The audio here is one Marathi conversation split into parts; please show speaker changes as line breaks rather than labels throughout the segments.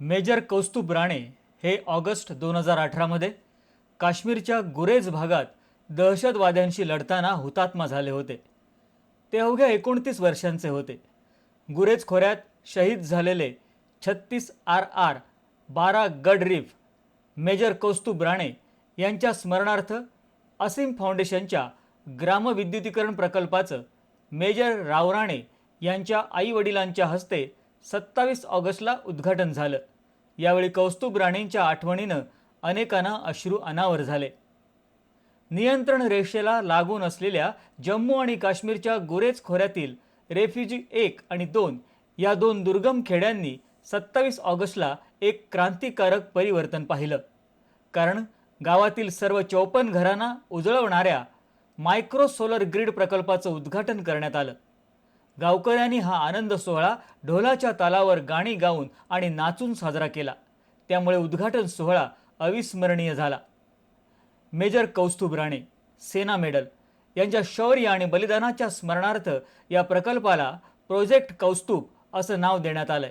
मेजर कौस्तुभ राणे हे ऑगस्ट दोन हजार अठरामध्ये काश्मीरच्या गुरेज भागात दहशतवाद्यांशी लढताना हुतात्मा झाले होते. ते अवघ्या एकोणतीस वर्षांचे होते. गुरेज खोऱ्यात शहीद झालेले छत्तीस आर आर बारा गडरीफ मेजर कौस्तुभ राणे यांच्या स्मरणार्थ असीम फाउंडेशनच्या ग्रामविद्युतीकरण प्रकल्पाचं मेजर राव राणे यांच्या आईवडिलांच्या हस्ते सत्तावीस ऑगस्टला उद्घाटन झालं. यावेळी कौस्तुभ राणेंच्या आठवणीनं अनेकांना अश्रू अनावर झाले. नियंत्रण रेषेला लागून असलेल्या जम्मू आणि काश्मीरच्या गुरेज खोऱ्यातील रेफ्युजी एक आणि दोन या दोन दुर्गम खेड्यांनी सत्तावीस ऑगस्टला एक क्रांतिकारक परिवर्तन पाहिलं. कारण गावातील सर्व चौपन्न घरांना उजळवणाऱ्या मायक्रो सोलर ग्रीड प्रकल्पाचं उद्घाटन करण्यात आलं. गावकऱ्यांनी हा आनंद सोहळा ढोलाच्या तालावर गाणी गाऊन आणि नाचून साजरा केला. त्यामुळे उद्घाटन सोहळा अविस्मरणीय झाला. मेजर कौस्तुभ राणे सेना मेडल यांच्या शौर्य आणि बलिदानाच्या स्मरणार्थ या प्रकल्पाला प्रोजेक्ट कौस्तुभ असं नाव देण्यात आलंय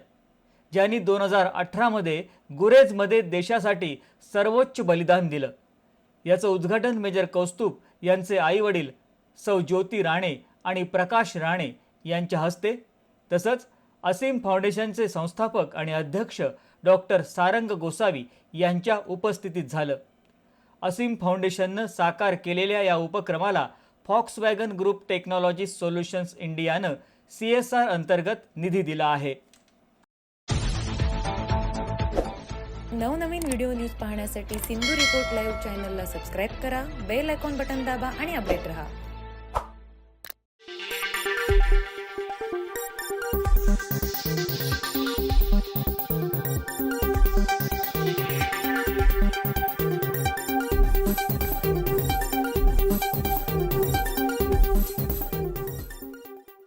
ज्यांनी दोन हजार अठरामध्ये गुरेजमध्ये देशासाठी सर्वोच्च बलिदान दिलं. याचं उद्घाटन मेजर कौस्तुभ यांचे आईवडील सौ ज्योती राणे आणि प्रकाश राणे यांच्या हस्ते तसंच असीम फाउंडेशनचे संस्थापक आणि अध्यक्ष डॉक्टर सारंग गोसावी यांच्या उपस्थितीत झालं. असीम फाउंडेशननं साकार केलेल्या या उपक्रमाला Volkswagen group technology solutions इंडियानं सी एस आर अंतर्गत निधी दिला आहे.
नवनवीन व्हिडिओ न्यूज पाहण्यासाठी सिंधू रिपोर्ट लाईव्ह चॅनलला सबस्क्राईब करा बेल आयकॉन बटन दाबा आणि अपडेट रहा. Música